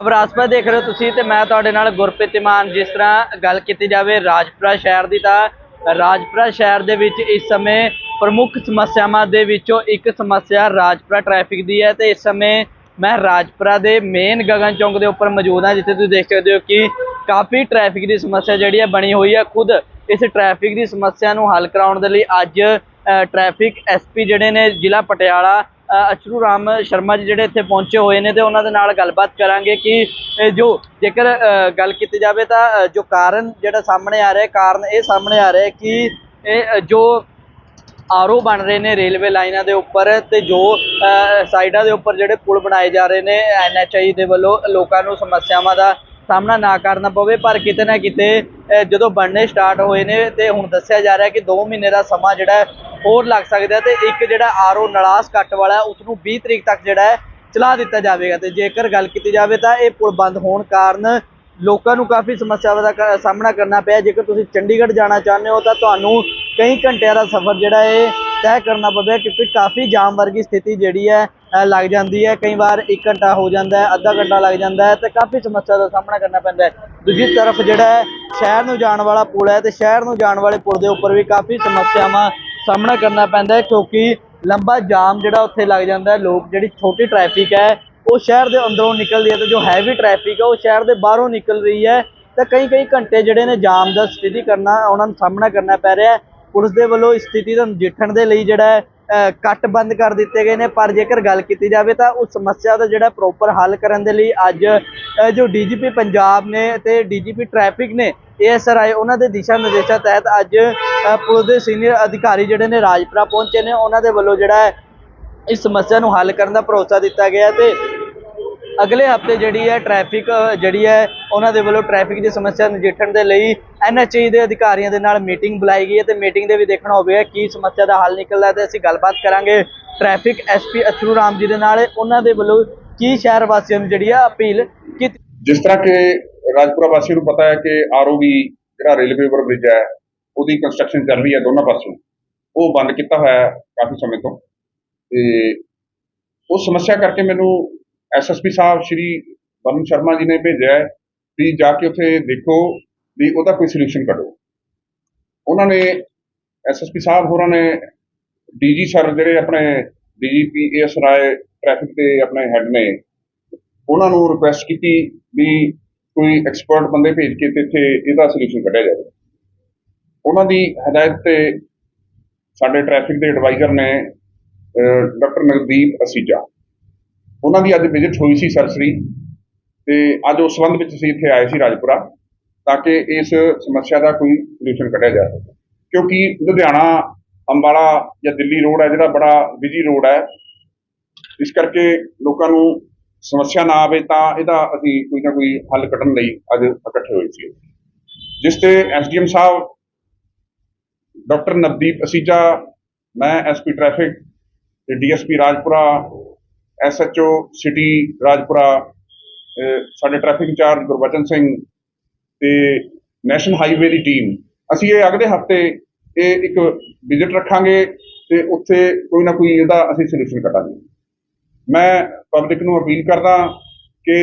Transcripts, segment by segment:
ਵਿਰਾਸਤ ਦੇਖ ਰਹੇ ਹੋ ਤੁਸੀਂ ਤੇ ਮੈਂ ਤੁਹਾਡੇ ਨਾਲ ਗੁਰਪ੍ਰੀਤ ਇਮਾਨ ਜਿਸ ਤਰ੍ਹਾਂ ਗੱਲ ਕੀਤੀ ਜਾਵੇ ਰਾਜਪੁਰਾ ਸ਼ਹਿਰ ਦੀ ਤਾਂ ਰਾਜਪੁਰਾ ਸ਼ਹਿਰ ਦੇ ਵਿੱਚ ਇਸ ਸਮੇਂ ਪ੍ਰਮੁੱਖ ਸਮੱਸਿਆਵਾਂ ਦੇ ਵਿੱਚੋਂ ਇੱਕ ਸਮੱਸਿਆ ਰਾਜਪੁਰਾ ਟ੍ਰੈਫਿਕ ਦੀ ਹੈ ਤੇ ਇਸ ਸਮੇਂ ਮੈਂ ਰਾਜਪੁਰਾ ਦੇ ਮੇਨ ਗਗਨ ਚੌਂਕ ਦੇ ਉੱਪਰ ਮੌਜੂਦ ਹਾਂ ਜਿੱਥੇ ਤੁਸੀਂ ਦੇਖ ਸਕਦੇ ਹੋ ਕਿ ਕਾਫੀ ਟ੍ਰੈਫਿਕ ਦੀ ਸਮੱਸਿਆ ਜਿਹੜੀ ਹੈ ਬਣੀ ਹੋਈ ਹੈ। ਖੁਦ ਇਸ ਟ੍ਰੈਫਿਕ ਦੀ ਸਮੱਸਿਆ ਨੂੰ ਹੱਲ ਕਰਾਉਣ ਦੇ ਲਈ ਅੱਜ ਅ, ਟ੍ਰੈਫਿਕ ਐਸਪੀ ਜਿਹੜੇ ਨੇ ਜ਼ਿਲ੍ਹਾ ਪਟਿਆਲਾ ਅ, ਅਚਰੂ ਰਾਮ ਸ਼ਰਮਾ ਜੀ ਜਿਹੜੇ ਇੱਥੇ ਪਹੁੰਚੇ ਹੋਏ ਨੇ ਤੇ ਉਹਨਾਂ ਦੇ ਨਾਲ ਗੱਲਬਾਤ ਕਰਾਂਗੇ ਕਿ ਜੋ ਜੇਕਰ ਗੱਲ ਕੀਤੀ ਜਾਵੇ ਤਾਂ ਜੋ ਕਾਰਨ ਜਿਹੜਾ ਸਾਹਮਣੇ ਆ ਰਿਹਾ ਕਾਰਨ ਇਹ ਸਾਹਮਣੇ ਆ ਰਿਹਾ ਕਿ ਇਹ ਅ, ਜੋ ਆਰਓ ਬਣ ਰਹੇ ਨੇ ਰੇਲਵੇ ਲਾਈਨਾਂ ਦੇ ਉੱਪਰ ਤੇ ਜੋ ਸਾਈਡਾਂ ਦੇ ਉੱਪਰ ਜਿਹੜੇ ਪੁਲ ਬਣਾਏ ਜਾ ਰਹੇ ਨੇ ਐਨਐਚਆਈ ਦੇ ਵੱਲੋਂ ਲੋਕਾਂ ਨੂੰ ਸਮੱਸਿਆਵਾਂ ਦਾ ਸਾਹਮਣਾ ਨਾ ਕਰਨਾ ਪਵੇ ਪਰ ਕਿਤੇ ਨਾ ਕਿਤੇ ਜਦੋਂ ਬਣਨੇ ਸਟਾਰਟ ਹੋਏ ਨੇ ਤੇ ਹੁਣ ਦੱਸਿਆ ਜਾ ਰਿਹਾ ਕਿ 2 ਮਹੀਨੇ ਦਾ ਸਮਾਂ ਜਿਹੜਾ ਹੋਰ ਲੱਗ ਸਕਦਾ ਹੈ ਤੇ ਇੱਕ ਜਿਹੜਾ ਆਰਓ ਨਲਾਸ ਕੱਟ ਵਾਲਾ ਹੈ, ਉਸ ਨੂੰ 20 ਤਰੀਕ ਤੱਕ ਜਿਹੜਾ ਹੈ ਚਲਾ ਦਿੱਤਾ ਜਾਵੇਗਾ ਤੇ ਜੇਕਰ ਗੱਲ ਕੀਤੀ ਜਾਵੇ ਤਾਂ ਇਹ ਪੁਲ ਬੰਦ ਹੋਣ ਕਾਰਨ ਲੋਕਾਂ ਨੂੰ ਕਾਫੀ ਸਮੱਸਿਆਵਾਂ ਦਾ ਕ- ਸਾਹਮਣਾ ਕਰਨਾ ਪਿਆ। ਜੇਕਰ ਤੁਸੀਂ ਚੰਡੀਗੜ੍ਹ ਜਾਣਾ ਚਾਹੁੰਦੇ ਹੋ ਤਾਂ ਤੁਹਾਨੂੰ ਕਈ ਘੰਟਿਆਂ ਦਾ ਸਫ਼ਰ ਜਿਹੜਾ ਹੈ ਤੈਅ ਕਰਨਾ ਪਵੇ ਕਿਉਂਕਿ ਕਾਫੀ ਜਾਮ ਵਰਗੀ ਸਥਿਤੀ ਜਿਹੜੀ ਹੈ ਲੱਗ ਜਾਂਦੀ ਹੈ। ਕਈ ਵਾਰ 1 ਘੰਟਾ ਹੋ ਜਾਂਦਾ ਹੈ ਅੱਧਾ ਘੰਟਾ ਲੱਗ ਜਾਂਦਾ ਹੈ ਤੇ ਕਾਫੀ ਸਮੱਸਿਆ ਦਾ ਸਾਹਮਣਾ ਕਰਨਾ ਪੈਂਦਾ ਹੈ। ਦੂਜੀ ਤਰਫ ਜਿਹੜਾ ਹੈ ਸ਼ਹਿਰ ਨੂੰ ਜਾਣ ਵਾਲਾ ਪੁਲ ਹੈ ਤੇ ਸ਼ਹਿਰ ਨੂੰ ਜਾਣ ਵਾਲੇ ਪੁਲ ਦੇ ਉੱਪਰ ਵੀ ਕਾਫੀ ਸਮੱਸਿਆਵਾਂ ਸਾਹਮਣਾ ਕਰਨਾ ਪੈਂਦਾ ਹੈ ਕਿਉਂਕਿ ਲੰਬਾ ਜਾਮ ਜਿਹੜਾ ਉੱਥੇ ਲੱਗ ਜਾਂਦਾ ਹੈ ਲੋਕ ਜਿਹੜੀ ਛੋਟੀ ਟ੍ਰੈਫਿਕ ਹੈ ਉਹ ਸ਼ਹਿਰ ਦੇ ਅੰਦਰੋਂ ਨਿਕਲਦੀ ਹੈ ਤੇ ਜੋ ਹੈਵੀ ਟ੍ਰੈਫਿਕ ਹੈ ਉਹ ਸ਼ਹਿਰ ਦੇ ਬਾਹਰੋਂ ਨਿਕਲ ਰਹੀ ਹੈ। ਤਾਂ ਕਈ ਕਈ ਘੰਟੇ ਜਿਹੜੇ ਨੇ ਜਾਮ ਦਾ ਸਥਿਤੀ ਕਰਨਾ ਉਹਨਾਂ ਨੂੰ ਸਾਹਮਣਾ ਕਰਨਾ ਪੈ ਰਿਹਾ ਹੈ। ਪੁਲਿਸ ਦੇ ਵੱਲੋਂ ਇਸ ਸਥਿਤੀ ਦਾ ਨਜਿੱਠਣ ਦੇ ਲਈ ਜਿਹੜਾ ਕੱਟ ਬੰਦ ਕਰ ਦਿੱਤੇ ਗਏ ਨੇ ਪਰ ਜੇਕਰ ਗੱਲ ਕੀਤੀ ਜਾਵੇ ਤਾਂ ਉਸ ਸਮੱਸਿਆ ਦਾ ਜਿਹੜਾ ਪ੍ਰੋਪਰ ਹੱਲ ਕਰਨ ਦੇ ਲਈ ਅੱਜ ਅ, ਜੋ ਡੀਜੀਪੀ ਪੰਜਾਬ ਨੇ ਤੇ ਡੀਜੀਪੀ ਟ੍ਰੈਫਿਕ ਨੇ ਏਐਸਆਰ ਆਏ ਉਹਨਾਂ ਦੇ ਦਿਸ਼ਾ ਨਿਰਦੇਸ਼ਾਂ ਤਹਿਤ ਅੱਜ ਪੁਲਿਸ ਦੇ ਸੀਨੀਅਰ ਅਧਿਕਾਰੀ ਜਿਹੜੇ ਨੇ ਰਾਜਪੁਰਾ ਪਹੁੰਚੇ ਨੇ। ਉਹਨਾਂ ਦੇ ਵੱਲੋਂ ਜਿਹੜਾ ਹੈ, ਇਸ ਸਮੱਸਿਆ ਨੂੰ ਹੱਲ ਕਰਨ ਦਾ ਭਰੋਸਾ ਦਿੱਤਾ ਗਿਆ ਹੈ ਤੇ ਅਗਲੇ ਹਫ਼ਤੇ ਜਿਹੜੀ ਹੈ ਟ੍ਰੈਫਿਕ, ਜਿਹੜੀ ਹੈ ਉਹਨਾਂ ਦੇ ਵੱਲੋਂ ਟ੍ਰੈਫਿਕ ਦੀ ਸਮੱਸਿਆ ਨਜਿੱਠਣ ਦੇ ਲਈ ਐਨਐਚਏ ਦੇ ਅਧਿਕਾਰੀਆਂ ਦੇ ਨਾਲ ਮੀਟਿੰਗ ਬੁਲਾਈ ਗਈ ਹੈ ਤੇ ਮੀਟਿੰਗ ਦੇ ਵੀ ਦੇਖਣਾ ਹੋਵੇਗਾ ਕੀ ਸਮੱਸਿਆ ਦਾ ਹੱਲ ਨਿਕਲਦਾ ਹੈ ਤੇ ਅਸੀਂ ਗੱਲਬਾਤ ਕਰਾਂਗੇ ਟ੍ਰੈਫਿਕ ਐਸਪੀ ਅਥਰੂ ਰਾਮ ਜੀ ਦੇ ਨਾਲ। ਉਹਨਾਂ ਦੇ ਵੱਲੋਂ ਕੀ ਸ਼ਹਿਰ ਵਾਸੀਆਂ ਨੂੰ ਜਿਹੜੀ ਆ ਅਪੀਲ ਕੀਤੀ ਜਿਸ ਤਰ੍ਹਾਂ ਕਿ ਰਾਜਪੁਰਾ ਵਾਸੀਆਂ ਨੂੰ ਪਤਾ ਹੈ ਕਿ ਆਰਓਬੀ ਜਿਹੜਾ ਰੇਲਵੇ ਓਵਰ ਬ੍ਰਿਜ ਹੈ, ਉਹਦੀ ਕੰਸਟਰਕਸ਼ਨ ਚੱਲ ਰਹੀ ਹੈ ਦੋਨਾਂ ਪਾਸੋਂ ਉਹ ਬੰਦ ਕੀਤਾ ਹੋਇਆ ਹੈ ਕਾਫੀ ਸਮੇਂ ਤੋਂ। ਤੇ ਉਹ ਸਮੱਸਿਆ ਕਰਕੇ ਮੈਨੂੰ ਐਸਐਸਪੀ ਸਾਹਿਬ ਸ਼੍ਰੀ ਵਰੁਣ ਸ਼ਰਮਾ ਜੀ ਨੇ ਭੇਜਿਆ ਵੀ ਜਾ ਕੇ ਉੱਥੇ ਦੇਖੋ ਵੀ ਉਹਦਾ ਕੋਈ ਸੋਲੂਸ਼ਨ ਕੱਢੋ। ਉਹਨਾਂ ਨੇ ਐਸਐਸਪੀ ਸਾਹਿਬ ਹੋਰਾਂ ਨੇ ਡੀਜੀ ਸਰ ਜਿਹੜੇ ਆਪਣੇ ਡੀਜੀਪੀ ਏਐਸ ਰਾਏ ਟ੍ਰੈਫਿਕ ਦੇ ਆਪਣੇ ਹੈੱਡ ਨੇ, ਉਹਨਾਂ ਨੂੰ ਰਿਕੁਐਸਟ ਕੀਤੀ ਵੀ ਕੋਈ ਐਕਸਪਰਟ ਬੰਦੇ ਭੇਜ ਕੇ ਤੇ ਇੱਥੇ ਇਹਦਾ ਸੋਲੂਸ਼ਨ ਕੱਢਿਆ ਜਾਵੇ। ਉਹਨਾਂ ਦੀ ਹਦਾਇਤ ਤੇ ਸਾਡੇ ਟ੍ਰੈਫਿਕ ਦੇ ਐਡਵਾਈਜ਼ਰ ਨੇ ਡਾਕਟਰ ਨਵਦੀਪ ਅਸੀਜਾ। ਉਹਨਾਂ ਦੀ ਅੱਜ ਵਿਜ਼ਿਟ ਹੋਈ ਸੀ ਸਰਸਰੀ ਤੇ ਅੱਜ ਉਸ ਸੰਬੰਧ ਵਿੱਚ ਅਸੀਂ ਇੱਥੇ ਆਏ ਸੀ ਰਾਜਪੁਰਾ ਤਾਂ ਕਿ ਇਸ ਸਮੱਸਿਆ ਦਾ ਕੋਈ ਸੋਲੂਸ਼ਨ ਕੱਢਿਆ ਜਾ ਸਕੇ ਕਿਉਂਕਿ ਲੁਧਿਆਣਾ, ਅੰਬਾਲਾ ਜਾਂ ਦਿੱਲੀ ਰੋਡ ਹੈ, ਜਿਹੜਾ ਬੜਾ ਬਿਜ਼ੀ ਰੋਡ ਹੈ। ਇਸ ਕਰਕੇ ਲੋਕਾਂ ਨੂੰ ਸਮੱਸਿਆ ਨਾ ਆਵੇ ਤਾਂ ਇਹਦਾ ਅਸੀਂ ਕੋਈ ਨਾ ਕੋਈ ਹੱਲ ਕੱਢਣ ਲਈ ਅੱਜ ਇਕੱਠੇ ਹੋਏ ਸੀ। ਜਿਸ ਤੇ ਐਸਡੀਐਮ ਸਾਹਿਬ, ਡਾਕਟਰ ਨਵਦੀਪ ਅਸੀਜਾ, ਮੈਂ ਐਸਪੀ ਟ੍ਰੈਫਿਕ ਤੇ DSP Rajpura SHO city Rajpura ਸਾਡੇ ਟ੍ਰੈਫਿਕ ਇੰਚਾਰਜ ਗੁਰਬਚਨ ਸਿੰਘ ਤੇ ਨੈਸ਼ਨਲ ਹਾਈਵੇ ਦੀ ਟੀਮ। ਅਸੀਂ ਇਹ ਅਗਲੇ ਹਫ਼ਤੇ ਇਹ ਇੱਕ ਵਿਜ਼ਿਟ ਰੱਖਾਂਗੇ ਤੇ ਉੱਥੇ ਕੋਈ ਨਾ ਕੋਈ ਇਹਦਾ ਅਸੀਂ ਸੋਲੂਸ਼ਨ ਕੱਢਾਂਗੇ। ਮੈਂ ਪਬਲਿਕ ਨੂੰ ਅਪੀਲ ਕਰਦਾ ਕਿ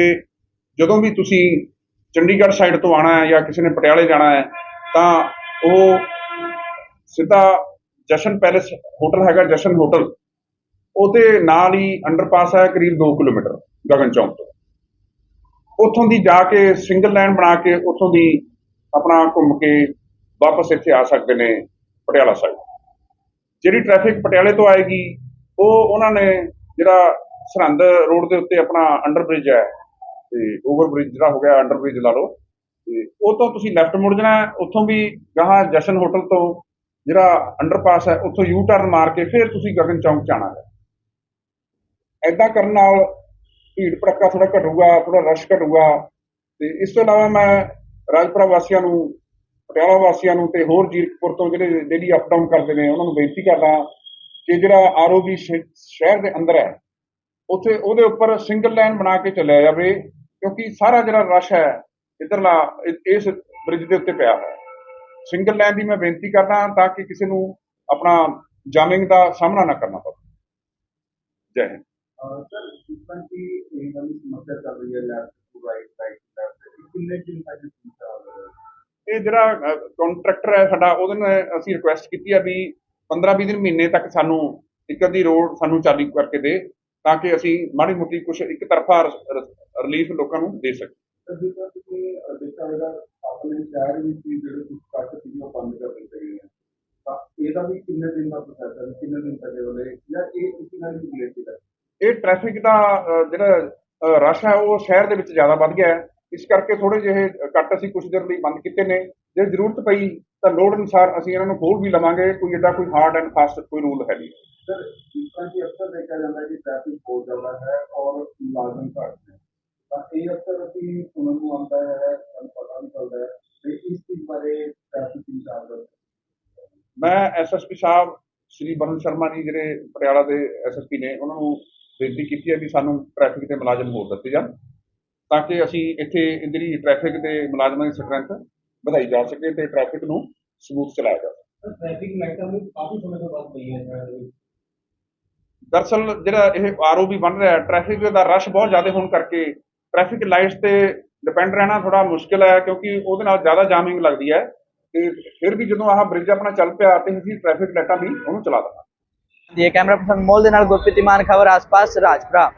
ਜਦੋਂ ਵੀ ਤੁਸੀਂ ਚੰਡੀਗੜ੍ਹ ਸਾਈਡ ਤੋਂ ਆਣਾ ਹੈ ਜਾਂ ਕਿਸੇ ਨੇ ਪਟਿਆਲੇ ਜਾਣਾ ਹੈ, ਤਾਂ ਉਹ ਸਿੱਧਾ ਜਸ਼ਨ ਪੈਲੇਸ ਹੋਟਲ ਹੈਗਾ, ਜਸ਼ਨ ਹੋਟਲ ਉਹਦੇ ਨਾਲ ਹੀ ਅੰਡਰਪਾਸ ਹੈ ਕਰੀਬ 2 ਕਿਲੋਮੀਟਰ ਗਗਨ ਚੌਂਕ ਤੋਂ। ਉੱਥੋਂ ਦੀ ਜਾ ਕੇ ਸਿੰਗਲ ਲਾਈਨ ਬਣਾ ਕੇ ਉੱਥੋਂ ਦੀ ਆਪਣਾ ਘੁੰਮ ਕੇ ਵਾਪਸ ਇੱਥੇ ਆ ਸਕਦੇ ਨੇ ਪਟਿਆਲਾ ਸਾਈਡ ਜਿਹੜੀ ਟ੍ਰੈਫਿਕ ਪਟਿਆਲੇ ਤੋਂ ਆਏਗੀ, ਉਹ ਉਹਨਾਂ ਨੇ ਜਿਹੜਾ ਸਰਹੰਦ ਰੋਡ ਦੇ ਉੱਤੇ ਆਪਣਾ ਅੰਡਰ ਬ੍ਰਿਜ ਹੈ ਤੇ ਓਵਰ ਬ੍ਰਿਜ ਜਿਹੜਾ ਹੋ ਗਿਆ ਅੰਡਰ ਬ੍ਰਿਜ ਲਾ ਲਓ ਤੇ ਉਹ ਤੋਂ ਤੁਸੀਂ ਲੈਫਟ ਮੁੜ ਜਾਣਾ ਉੱਥੋਂ ਵੀ ਗਾਹਾਂ ਜਸ਼ਨ ਹੋਟਲ ਤੋਂ ਜਿਹੜਾ ਅੰਡਰਪਾਸ ਹੈ, ਉੱਥੋਂ ਯੂ ਟਰਨ ਮਾਰ ਕੇ ਫਿਰ ਤੁਸੀਂ ਗਗਨ ਚੌਂਕ ਜਾਣਾ ਹੈ। ਐਦਾਂ ਕਰਨ ਨਾਲ ਭੀੜ ਭੜੱਕਾ ਥੋੜਾ ਘਟੂਗਾ ਥੋੜਾ ਰਸ਼ ਘਟੂਗਾ ਤੇ ਇਸ ਤੋਂ ਇਲਾਵਾ ਮੈਂ ਰਾਜਪੁਰਾ ਵਾਸੀਆਂ ਨੂੰ, ਪਟਿਆਲਾ ਵਾਸੀਆਂ ਨੂੰ ਤੇ ਹੋਰ ਜੀਰਕਪੁਰ ਤੋਂ ਜਿਹੜੇ ਡੇਲੀ ਅਪ ਡਾਊਨ ਕਰਦੇ ਨੇ, ਉਹਨਾਂ ਨੂੰ ਬੇਨਤੀ ਕਰਦਾ ਕਿ ਜਿਹੜਾ ਆਰਓਬੀ ਸ਼ਹਿਰ ਦੇ ਅੰਦਰ ਹੈ ਉੱਥੇ ਉਹਦੇ ਉੱਪਰ ਸਿੰਗਲ ਲਾਈਨ ਬਣਾ ਕੇ ਚੱਲਿਆ ਜਾਵੇ ਕਿਉਂਕਿ ਸਾਰਾ ਜਿਹੜਾ ਰਸ਼ ਹੈ ਇਧਰਲਾ ਇਸ ਬ੍ਰਿਜ ਦੇ ਉੱਤੇ ਪਿਆ ਹੈ ਸਿੰਗਲ ਲਾਈਨ ਦੀ ਮੈਂ ਬੇਨਤੀ ਕਰਦਾ ਤਾਂ ਕਿ ਕਿਸੇ ਨੂੰ ਆਪਣਾ ਜਾਮਿੰਗ ਦਾ ਸਾਹਮਣਾ ਨਾ ਕਰਨਾ ਪਵੇ। ਜੈ ਹਿੰਦ। ਸਰ ਕਿ ਇਹ ਵਾਲੀ ਸਮੱਸਿਆ ਚੱਲ ਰਹੀ ਹੈ ਲੈਬ ਰਾਈਟ ਰਾਈਟ ਕਿੰਨੇ ਦਿਨ ਤੱਕ ਇਹ ਚੱਲਦਾ ਇਹ ਜਿਹੜਾ ਕੰਟਰੈਕਟਰ ਹੈ ਸਾਡਾ ਉਹਦੇ ਨਾਲ ਅਸੀਂ ਰਿਕੁਐਸਟ ਕੀਤੀ ਆ ਵੀ 15-20 ਦਿਨ ਮਹੀਨੇ ਤੱਕ ਸਾਨੂੰ ਇੱਕ ਅੱਧੀ ਰੋਡ ਸਾਨੂੰ ਚਾਲੂ ਕਰਕੇ ਦੇ। ਤਾਂ ਕਿ ਅਸੀਂ ਮਾੜੀ ਮੋਟੀ ਕੁਝ ਇੱਕ ਤਰਫਾ ਰਿਲੀਫ ਲੋਕਾਂ ਨੂੰ ਦੇ ਸਕੀਏ। ਆਪਣੇ ਸ਼ਹਿਰ ਵਿੱਚ ਜਿਹੜੇ ਕੁਝ ਕੱਟ ਸੀ ਉਹ ਬੰਦ ਕਰ ਦਿੱਤੇ ਗਏ ਹਨ ਤਾਂ ਇਹਦਾ ਵੀ ਕਿੰਨੇ ਦਿਨ ਦਾ ਪ੍ਰੋਸੈਸ ਹੈ ਕਿੰਨੇ ਦਿਨ ਤੱਕ ਇਹ ਜਾਂ ਇਹ ਕਿਸੇ ਨਾਲ ਵੀ ਰਿਲੇਟਡ ਹੈ ਇਹ ਟ੍ਰੈਫਿਕ ਦਾ ਜਿਹੜਾ ਰਸ਼ ਹੈ, ਉਹ ਸ਼ਹਿਰ ਦੇ ਵਿੱਚ ਜ਼ਿਆਦਾ ਵੱਧ ਗਿਆ ਹੈ। ਇਸ ਕਰਕੇ ਥੋੜੇ ਜਿਹੇ ਕੱਟ ਅਸੀਂ ਕੁਝ ਦੇਰ ਲਈ ਬੰਦ ਕੀਤੇ ਨੇ। ਜੇ ਜ਼ਰੂਰਤ ਪਈ ਤਾਂ ਲੋੜ ਅਨੁਸਾਰ ਅਸੀਂ ਇਹਨਾਂ ਨੂੰ ਹੋਰ ਵੀ ਲਵਾਂਗੇ। ਕੋਈ ਏਡਾ ਕੋਈ ਹਾਰਡ ਐਂਡ ਫਾਸਟ ਕੋਈ ਰੂਲ ਹੈ ਨਹੀਂ। ਸਰ ਜਿਸ ਤਰ੍ਹਾਂ ਕਿ ਅਕਸਰ ਦੇਖਿਆ ਜਾਂਦਾ ਹੈ ਕਿ ਟ੍ਰੈਫਿਕ ਬਹੁਤ ਜ਼ਿਆਦਾ ਹੈ ਔਰ ਮੁਲਾਜ਼ਮ ਘੱਟ ਨੇ। ਤਾਂ ਇਹ ਅਕਸਰ ਅਸੀਂ ਸੁਣਨ ਨੂੰ ਆਉਂਦਾ ਹੈ ਸਾਨੂੰ ਪਤਾ ਵੀ ਚੱਲਦਾ ਹੈ ਤੇ ਇਸ ਚੀਜ਼ ਬਾਰੇ ਟ੍ਰੈਫਿਕ ਇੰਚਾਰਜ ਮੈਂ ਐਸਐਸਪੀ ਸਾਹਿਬ ਸ਼੍ਰੀ ਬਰਨ ਸ਼ਰਮਾ ਜੀ ਜਿਹੜੇ ਪਟਿਆਲਾ ਦੇ ਐਸਐਸਪੀ ਨੇ ਉਹਨਾਂ ਨੂੰ ਬੇਨਤੀ ਕੀਤੀ ਹੈ ਵੀ ਸਾਨੂੰ ਟ੍ਰੈਫਿਕ ਦੇ ਮੁਲਾਜ਼ਮ ਹੋਰ ਦਿੱਤੇ ਜਾਣ ਤਾਂ ਕਿ ਅਸੀਂ ਇੱਥੇ ਜਿਹੜੀ ਟ੍ਰੈਫਿਕ ਦੇ ਮੁਲਾਜ਼ਮਾਂ ਦੀ ਸਟਰੈਂਥ ਵਧਾਈ ਜਾ ਸਕੇ ਤੇ ਟ੍ਰੈਫਿਕ ਨੂੰ ਸਮੂਥ ਚਲਾਇਆ ਜਾ ਸਕੇ। ਟ੍ਰੈਫਿਕ ਲਾਈਟਾਂ ਨੂੰ ਕਾਫੀ ਸਮੇਂ ਤੋਂ ਬਾਅਦ ਪਈ ਹੈ ਸ਼ਹਿਰ ਦਰਅਸਲ ਜਿਹੜਾ ਇਹ ਆਰਓਬੀ ਬਣ ਰਿਹਾ ਟ੍ਰੈਫਿਕ ਦਾ ਰਸ਼ ਬਹੁਤ ਜ਼ਿਆਦਾ ਹੋਣ ਕਰਕੇ ਟ੍ਰੈਫਿਕ ਲਾਈਟਸ ਤੇ ਡਿਪੈਂਡ ਰਹਿਣਾ ਥੋੜਾ ਮੁਸ਼ਕਿਲ ਹੈ, ਕਿਉਂਕਿ ਉਹਦੇ ਨਾਲ ਜ਼ਿਆਦਾ ਜਾਮਿੰਗ ਲੱਗਦੀ ਹੈ। ਤੇ ਫਿਰ ਵੀ ਜਦੋਂ ਆਹ ਬ੍ਰਿਜ ਆਪਣਾ ਚੱਲ ਪਿਆ, ਤੇ ਅਸੀਂ ਟ੍ਰੈਫਿਕ ਲਾਈਟਾਂ ਵੀ ਉਹਨੂੰ ਚਲਾ ਦਾਂਗੇ ਇਹ ਕੈਮਰਾ ਪਰਸਨ ਮੋਲ ਦੇ ਨਾਲ ਗੁਰਪ੍ਰੀਤ ਮਾਨ, ਖਬਰ ਆਸ-ਪਾਸ, ਰਾਜਪੁਰਾ।